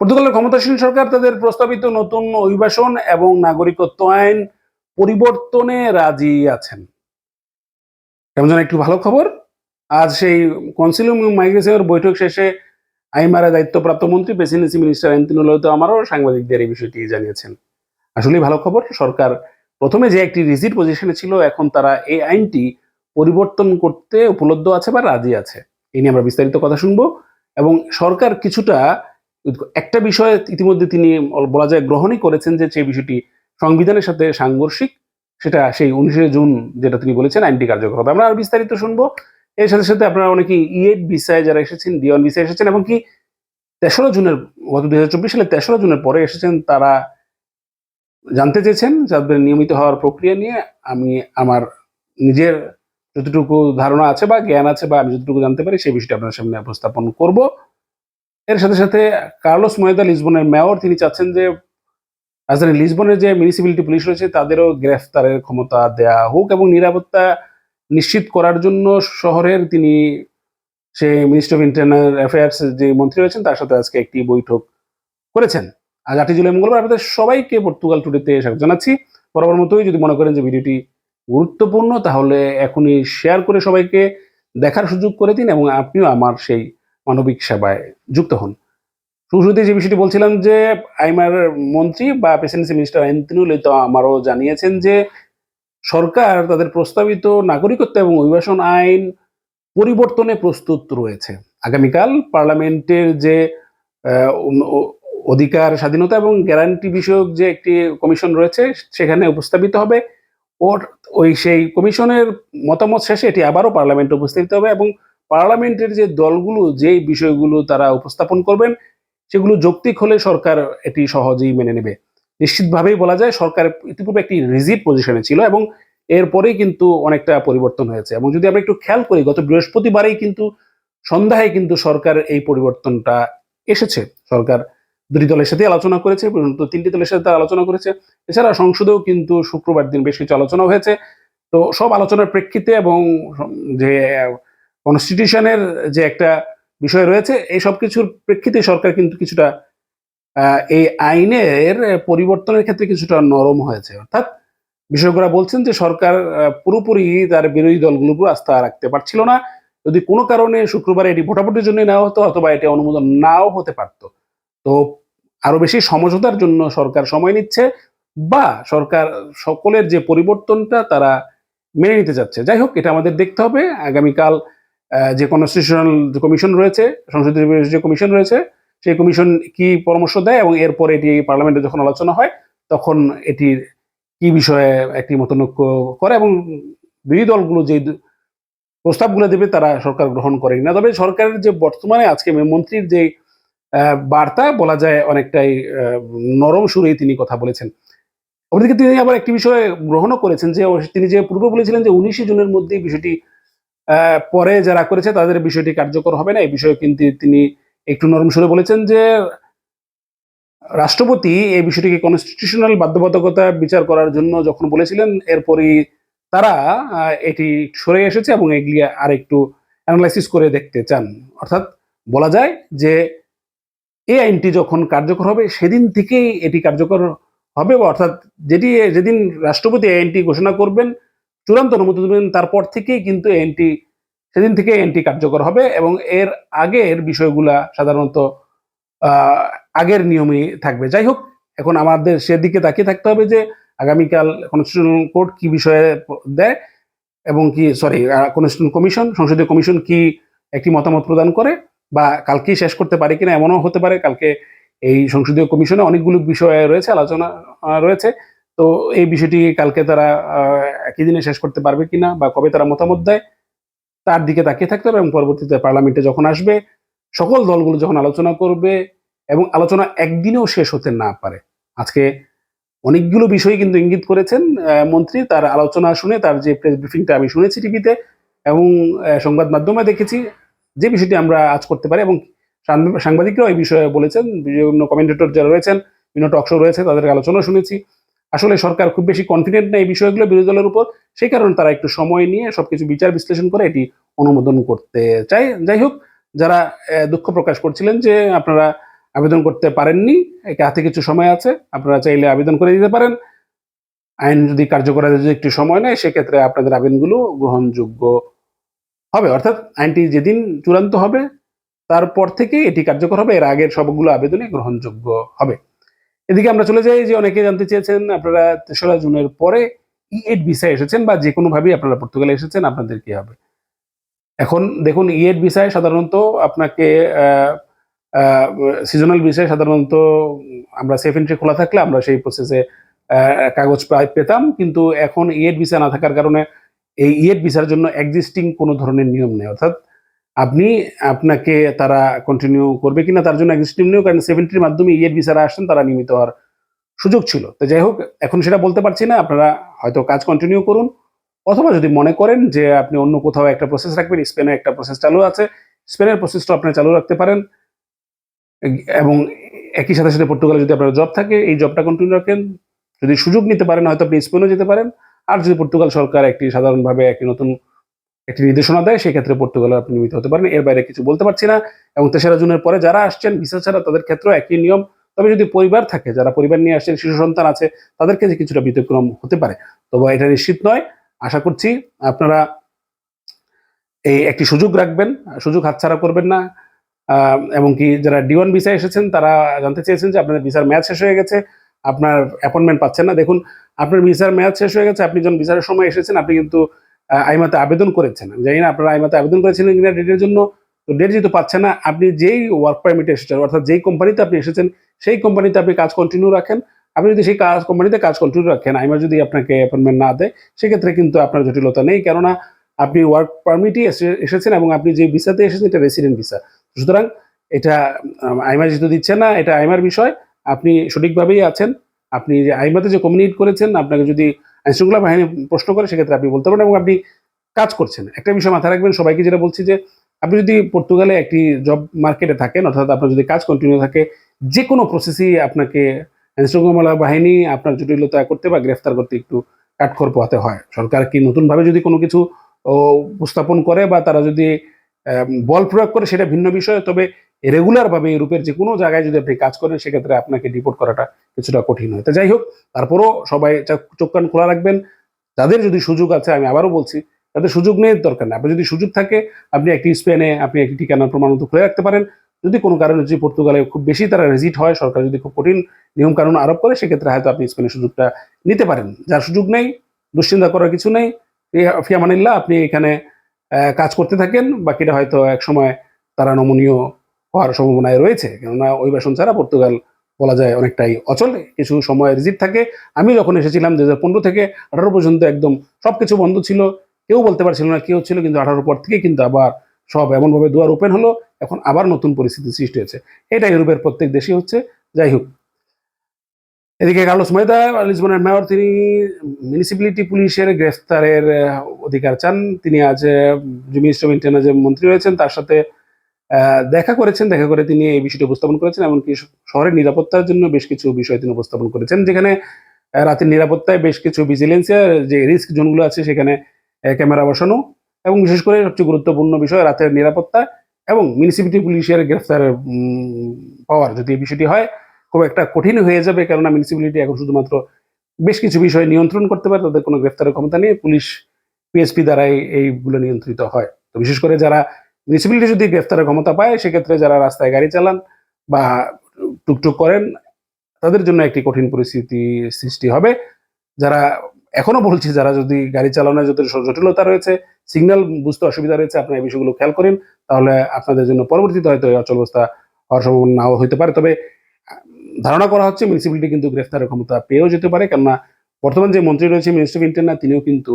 পর্তুগালের ক্ষমতাসীন সরকার তাদের প্রস্তাবিত নতুন অভিবাসন এবং নাগরিকত্ব আইন পরিবর্তনে রাজি আছেন। যেন একটু ভালো খবর। আজ সেই কনসিলিয়াম মাইগ্রেশনের বৈঠক শেষে আইমারে দায়িত্বপ্রাপ্ত মন্ত্রী, প্রেসিডেন্সি মিনিস্টার এন্তিনো লয়তো আমারও সাংবাদিকদের এই বিষয়টি জানিয়েছেন। আসলেই ভালো খবর, সরকার প্রথমে যে একটি রিজিট পজিশনে ছিল, এখন তারা এই আইনটি পরিবর্তন করতে উপলব্ধ আছে বা রাজি আছে। এই নিয়ে আমরা বিস্তারিত কথা শুনব এবং সরকার কিছুটা একটা বিষয়ে ইতিমধ্যে তিনি বলা যায় গ্রহণই করেছেন যে সেই বিষয়টি সংবিধানের সাথে সাংঘর্ষিক, সেটা সেই উনিশে জুন যেটা তিনি বলেছেন আইনটি কার্যকর হবে। আমরা আর বিস্তারিত শুনব। এর সাথে সাথে আপনারা অনেকে ইএড ভিসায় যারা এসেছেন ডিওয়ান ভিসায় এসেছেন, এবং কি তেসরা জুনের, গত দুই হাজার চব্বিশ সালে তেসরা জুনের পরে এসেছেন, তারা জানতে চেয়েছেন, যাদের নিয়মিত হওয়ার প্রক্রিয়া নিয়ে আমি আমার নিজের যতটুকু ধারণা আছে বা জ্ঞান আছে বা আমি যতটুকু জানতে পারি, সেই বিষয়টি আপনার সামনে উপস্থাপন করব। এর সাথে সাথে কার্লোস ময়দা লিসবনের মেয়র তিনি চাচ্ছেন যে রাজধানী লিসবনের যে মিউনিসিপ্যালিটি পুলিশ রয়েছে, তাদেরও গ্রেফতারের ক্ষমতা দেয়া হোক এবং নিরাপত্তা নিশ্চিত করার জন্য শহরের তিনি সে মিনিস্টার অফ ইন্টারনাল অ্যাফেয়ার্স যে মন্ত্রী রয়েছেন, তার সাথে আজকে একটি বৈঠক করেছেন। আজ আটই জুলাই মঙ্গলবার আপনাদের সবাইকে পর্তুগাল টুডেতে স্বাগত জানাচ্ছি। বরাবর মতোই যদি মনে করেন যে ভিডিওটি গুরুত্বপূর্ণ, তাহলে এখনই শেয়ার করে সবাইকে দেখার সুযোগ করে দিন এবং আপনিও আমার সেই মানবিক সেবায় যুক্ত হন। শুরুতে যে বিষয়টি বলছিলাম যে আইমার মন্ত্রী বা প্রেসিডেন্সি মিনিস্টার এন্তিনুল তো আমারও জানিয়েছেন যে সরকার, তাদের প্রস্তাবিত নাগরিকত্ব এবং অভিবাসন আইন পরিবর্তনে প্রস্তুত রয়েছে। আগামীকাল পার্লামেন্টের যে অধিকার, স্বাধীনতা এবং গ্যারান্টি বিষয়ক যে একটি কমিশন রয়েছে, সেখানে উপস্থাপিত হবে। ওর, ওই সেই কমিশনের মতামত শেষে এটি আবারও পার্লামেন্টে উপস্থাপিত হবে এবং পার্লামেন্টের যে দলগুলো, যেই বিষয়গুলো তারা উপস্থাপন করবেন, সেগুলো যৌক্তিক হলে সরকার এটি সহজেই মেনে নেবে। নিশ্চিতভাবেই বলা যায়, সরকার ইতিপূর্বে একটি রিজিট পজিশনে ছিল এবং এরপরেই কিন্তু অনেকটা পরিবর্তন হয়েছে। এবং যদি আমরা একটু খেয়াল করি, গত বৃহস্পতিবারেই কিন্তু সন্ধ্যায় কিন্তু সরকার এই পরিবর্তনটা এসেছে। সরকার দুটি দলের সাথে আলোচনা করেছে তিনটি দলের সাথে আলোচনা করেছে। এছাড়া সংসদেও কিন্তু শুক্রবার দিন বেশ কিছু আলোচনা হয়েছে। তো সব আলোচনার প্রেক্ষিতে এবং যে কনস্টিটিউশনের যে একটা বিষয় রয়েছে, এই সব কিছুর প্রেক্ষিতে সরকার কিন্তু কিছুটা এই আইনের পরিবর্তনের ক্ষেত্রে কিছুটা নরম হয়েছে। অর্থাৎ বিশেষজ্ঞরা বলছেন যে সরকার পুরোপুরি তার বিরোধী দলগুলোর উপর আস্থা রাখতে পারছিল না। যদি কোনো কারণে শুক্রবার এটি ভোটাভুটির জন্য নেওয়া হতো অথবা এটি অনুমোদন নাও হতে পারতো, তো আরও বেশি সমঝোতার জন্য সরকার সময় নিচ্ছে বা সরকার সকলের যে পরিবর্তনটা তারা মেনে নিতে যাচ্ছে যাই হোক, এটা আমাদের দেখতে হবে। আগামীকাল যে কনস্টিটিউশনাল কমিশন রয়েছে, সংসদীয় যে কমিশন রয়েছে, সেই কমিশন কি পরামর্শ দেয় এবং এরপরে এটি পার্লামেন্টে যখন আলোচনা হয়, তখন এটির কি বিষয়ে একটি মতনৈক্য করে এবং বিরোধী দলগুলো যে প্রস্তাবগুলো দেবে তারা সরকার গ্রহণ করে না তবে সরকারের যে বর্তমানে আজকে মন্ত্রীর যে বার্তা বলা যায় অনেকটাই নরম সুরেই তিনি কথা বলেছেন। অপরদিকে তিনি আবার একটি বিষয় গ্রহণও করেছেন যে তিনি যে পূর্বে বলেছিলেন যে উনিশে জুনের মধ্যে বিষয়টি পরে যারা করেছে তাদের বিষয়টি কার্যকর হবে না। এই বিষয়ে কিন্তু তিনি একটু নরম সুরে বলেছেন যে, রাষ্ট্রপতি এই বিষয়টিকে কনস্টিটিউশনাল বাধ্যবাধকতা বিচার করার জন্য যখন বলেছিলেন, এরপরই তারা এটি সরে এসেছে এবং এগুলি আর একটু অ্যানালাইসিস করে দেখতে চান। অর্থাৎ বলা যায় যে, এই আইনটি যখন কার্যকর হবে, সেদিন থেকেই এটি কার্যকর হবে অর্থাৎ যেটি, যেদিন রাষ্ট্রপতি আইনটি ঘোষণা করবেন চূড়ান্ত অনুমতি দেবেন, তারপর থেকেই কিন্তু এনটি সেদিন থেকে এনটি কার্যকর হবে এবং এর আগের বিষয়গুলা সাধারণত আগের নিয়মেই থাকবে। যাই হোক, এখন আমাদের সেদিকে তাকিয়ে থাকতে হবে যে আগামীকাল কনস্টিটিউশনাল কোর্ট কি বিষয়ে দেয় এবং কি সরি কনস্টিটিউশন কমিশন সংসদীয় কমিশন কি একটি মতামত প্রদান করে বা কালকেই শেষ করতে পারে কিনা এমনও হতে পারে। কালকে এই সংসদীয় কমিশনে অনেকগুলো বিষয় রয়েছে, আলোচনা রয়েছে। তো এই বিষয়টি কালকে তারা একই দিনে শেষ করতে পারবে কিনা বা কবে তারা মতামত দেয়, তার দিকে তাকিয়ে থাকতে হবে এবং পরবর্তীতে পার্লামেন্টে যখন আসবে, সকল দলগুলো যখন আলোচনা করবে এবং আলোচনা একদিনেও শেষ হতে না পারে। আজকে অনেকগুলো বিষয় কিন্তু ইঙ্গিত করেছেন মন্ত্রী, তার আলোচনা শুনে, তার যে প্রেস ব্রিফিংটা আমি শুনেছি টিভিতে এবং সংবাদ মাধ্যমে দেখেছি, যে বিষয়টি আমরা আজ করতে পারি এবং সাংবাদিকরাও এই বিষয়ে বলেছেন, বিভিন্ন কমেন্টেটর যারা রয়েছেন, বিভিন্ন টক শো রয়েছে তাদের আলোচনা শুনেছি। আসলে সরকার খুব বেশি কনফিডেন্ট না এই বিষয়গুলো বিরোধী দলের উপর। সেই কারণে তারা একটু সময় নিয়ে সবকিছু বিচার বিশ্লেষণ করে এটি অনুমোদন করতে চাই যাই হোক, যারা দুঃখ প্রকাশ করছিলেন যে আপনারা আবেদন করতে পারেননি হাতে কিছু সময় আছে, আপনারা চাইলে আবেদন করে দিতে পারেন। আইন যদি কার্যকর যদি একটু সময় নেয়, সেক্ষেত্রে আপনাদের আবেদনগুলো গ্রহণযোগ্য হবে। অর্থাৎ আইনটি যেদিন চূড়ান্ত হবে, তারপর থেকে এটি কার্যকর হবে। এর আগের সবগুলো আবেদনই গ্রহণযোগ্য হবে। এদিকে আমরা চলে যাই যে অনেকে জানতে চেয়েছেন, আপনারা তেসরা জুনের পরে ই এইট ভিসায় এসেছেন বা যে কোনোভাবেই আপনারা পর্তুগালে এসেছেন, আপনাদের কি হবে? এখন দেখুন ই এইট ভিসায় সাধারণত আপনাকে সিজনাল ভিসায় সাধারণত আমরা সেফ এন্ট্রি খোলা থাকলে আমরা সেই প্রসেসে কাগজ পেতাম। কিন্তু এখন ইএড ভিসা না থাকার কারণে এই ইএড ভিসার জন্য এক্সিস্টিং কোনো ধরনের নিয়ম নেই। অর্থাৎ আপনি আপনাকে তারা কন্টিনিউ করবে কিনা তার জন্য এক্সিস্টিং নিয়ম কারণ সেভেন্টির মাধ্যমে ইএড ভিসারা আসছেন তারা নিয়মিত হওয়ার সুযোগ ছিল। তো যাই হোক, এখন সেটা বলতে পারছি না, আপনারা হয়তো কাজ কন্টিনিউ করুন। অথবা যদি মনে করেন যে আপনি অন্য কোথাও একটা প্রসেস রাখবেন, স্পেনে একটা প্রসেস চালু আছে, স্পেনের প্রসেসটা আপনি চালু রাখতে পারেন। এবং একই সাথে সাথে পর্তুগালে যদি আপনার জব থাকে, এই জবটা কন্টিনিউ রাখেন। যদি সুযোগ নিতে পারেন, হয়তো আপনি স্পেনও যেতে পারেন। আর যদি পর্তুগাল সরকার একটি সাধারণভাবে একটি নতুন একটি নির্দেশনা দেয়, সেক্ষেত্রে পর্তুগালে আপনি নিয়মিত হতে পারেন। এর বাইরে কিছু বলতে পারছি না। এবং তেসরা জুনের পরে যারা আসছেন, ভিসা ছাড়া তাদের ক্ষেত্রেও একই নিয়ম। তবে যদি পরিবার থাকে, যারা পরিবার নিয়ে আসছেন, শিশু সন্তান আছে তাদের কাছে কিছুটা ব্যতিক্রম হতে পারে। তবে এটা নিশ্চিত নয়। আশা করছি আপনারা এই একটি সুযোগ রাখবেন। সুযোগ হাতছাড়া করবেন না। এবং কি যারা ডি ওয়ান ভিসা এসেছেন, তারা জানতে চেয়েছেন যে আপনাদের ভিসার ম্যাচ শেষ হয়ে গেছে। আপনার অ্যাপয়েন্টমেন্ট পাচ্ছেন না। দেখুন, আপনার ভিসার ম্যাচ শেষ হয়ে গেছে। আপনি যখন ভিসার সময় এসেছেন, আপনি কিন্তু আইমাতে আবেদন করেছেন। জানি না আপনারা আইমাতে আবেদন করেছিলেন কিনা ডেটের জন্য, তো ডেট যেহেতু পাচ্ছেন না, আপনি যেই ওয়ার্ক পারমিটে এসেছেন, অর্থাৎ যেই কোম্পানিতে আপনি এসেছেন, সেই কোম্পানিতে আপনি কাজ কন্টিনিউ রাখেন। আপনি যদি সেই কাজ কোম্পানিতে কাজ কন্টিনিউ রাখেন আইমার যদি আপনাকে অ্যাপয়েন্টমেন্ট না দেয়, সেক্ষেত্রে কিন্তু আপনার জটিলতা নেই। কেননা, আপনি ওয়ার্ক পারমিটই এসেছেন এবং আপনি যে ভিসাতে এসেছেন, এটা রেসিডেন্ট ভিসা সুতরাং, এটা আইমা যেহেতু দিচ্ছে না, এটা আইমার বিষয়। আপনি সঠিকভাবেই আছেন। আপনি যে আইমাতে যে কমিউনিকেট করেছেন, আপনাকে যদি আইনশৃঙ্খলা বাহিনী প্রশ্ন করে সেক্ষেত্রে আপনি বলতে পারেন এবং আপনি কাজ করছেন। একটা বিষয় মাথায় রাখবেন, সবাইকে যেটা বলছি যে, আপনি যদি পর্তুগালে একটি জব মার্কেটে থাকেন, অর্থাৎ আপনার যদি কাজ কন্টিনিউ থাকে যে কোনো প্রসেসই আপনাকে আইনশৃঙ্খলা বাহিনী আপনার জটিলতা করতে বা গ্রেফতার করতে একটু কাঠখড় পোহাতে হয়। সরকার কি নতুনভাবে যদি কোনো কিছু উপস্থাপন করে বা তারা যদি বল প্রয়োগ করে সেটা ভিন্ন বিষয়, তবে রেগুলার ভাবে ইউরোপের যে কোনো জায়গায় যদি আপনি কাজ করেন, সেক্ষেত্রে আপনাকে ডিপোর্ট করাটা কিছুটা কঠিন হয়। তো যাই হোক, তারপরও সবাই চোখ- কান খোলা রাখবেন। যাদের যদি সুযোগ আছে, আমি আবারও বলছি, তাদের সুযোগ নেই দরকার নেই। আপনার যদি সুযোগ থাকে, আপনি একটি স্পেনে, আপনি একটি ঠিকানার প্রমাণপত্র খুলে রাখতে পারেন। যদি কোনো কারণে যদি পর্তুগালে খুব বেশি তারা রেজিট হয়, সরকার যদি খুব কঠিন নিয়ম কানুন আরোপ করে, সেক্ষেত্রে হয়তো আপনি স্পেনের সুযোগটা নিতে পারেন। যার সুযোগ নেই, দুশ্চিন্তা করার কিছু নেই ফিয়ামানিল্লাহ আপনি এখানে কাজ করতে থাকেন। বাকিটা হয়তো এক সময় তারা নমনীয় হওয়ার সম্ভাবনায় রয়েছে। কেননা অভিবাসন ছাড়া পর্তুগাল বলা যায় অনেকটাই অচল। কিছু সময় রিজিট থাকে। আমি যখন এসেছিলাম দু হাজার পনেরো থেকে আঠারো পর্যন্ত একদম সব কিছু বন্ধ ছিল। কেউ বলতে পারছিল না কেউ ছিল কিন্তু আঠারো পর থেকে কিন্তু আবার সব এমনভাবে দুয়ার ওপেন হলো। এখন আবার নতুন পরিস্থিতি সৃষ্টি হয়েছে। এটা ইউরোপের প্রত্যেক দেশই হচ্ছে। যাই হোক এদিকে কার্লোস ময়দা লিসবনের মেয়র তিনি মিউনিসিপ্যালিটি পুলিশের গ্রেফতারের অধিকার চান। তিনি আজ মিনিস্টার অফ ইন্টারনাল যে মন্ত্রী রয়েছেন, তার সাথে দেখা করেছেন। দেখা করে তিনি এই বিষয়টি উপস্থাপন করেছেন এমনকি শহরের নিরাপত্তার জন্য বেশ কিছু বিষয় তিনি উপস্থাপন করেছেন, যেখানে রাতের নিরাপত্তায় বেশ কিছু ভিজিলেন্সিয়ার যে রিস্ক জোনগুলো আছে, সেখানে ক্যামেরা বসানো এবং বিশেষ করে সবচেয়ে গুরুত্বপূর্ণ বিষয় রাতের নিরাপত্তা এবং মিউনিসিপ্যালিটি পুলিশের গ্রেফতার পাওয়ার যদি এই বিষয়টি হয় খুব একটা কঠিন হয়ে যাবে কেননা মিউনিসিপ্যালিটি এখন শুধুমাত্র বেশ কিছু বিষয় নিয়ন্ত্রণ করতে পারে, তাদের কোনো গ্রেফতারের ক্ষমতা নেই, পুলিশ পিএসপি দ্বারাই এইগুলো নিয়ন্ত্রিত হয়। তো বিশেষ করে যারা মিউনিসিপ্যালিটি যদি গ্রেফতারের ক্ষমতা পায়, সেক্ষেত্রে যারা রাস্তায় গাড়ি চালান বা টুকটুক করেন, তাদের জন্য একটি কঠিন পরিস্থিতি সৃষ্টি হবে। যারা এখনও বলছি, যারা যদি গাড়ি চালানোর যদি জটিলতা রয়েছে সিগন্যাল বুঝতে অসুবিধা রয়েছে, আপনারা এই বিষয়গুলো খেয়াল করেন, তাহলে আপনাদের জন্য পরবর্তীতে হয়তো এই অচল অবস্থা হওয়ার সম্ভাবনা নাও হতে পারে। তবে ধারণা করা হচ্ছে মিউনিসিপ্যালিটি কিন্তু গ্রেফতারের ক্ষমতা পেয়েও যেতে পারে। কেননা বর্তমান যে মন্ত্রী রয়েছে মিনিস্টার অফ ইন্টারনাল তিনিও কিন্তু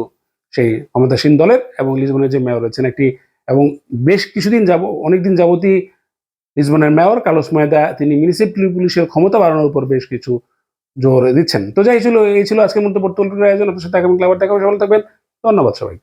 সেই ক্ষমতাসীন দলের এবং লিসবনের যে মেয়র রয়েছেন একটি এবং বেশ কিছুদিন যাব, অনেকদিন যাবতই লিসবনের মেয়র কার্লোস ময়দা তিনি মিউনিসিপ্যালিটি পুলিশের ক্ষমতা বাড়ানোর উপর বেশ কিছু জোর দিচ্ছেন। তো যাই ছিল, এই ছিল আজকের মধ্যে পর্তুগালের আয়োজন। আপনার সাথে আগামী ক্লাবার দেখা সবাই থাকবেন। ধন্যবাদ সবাই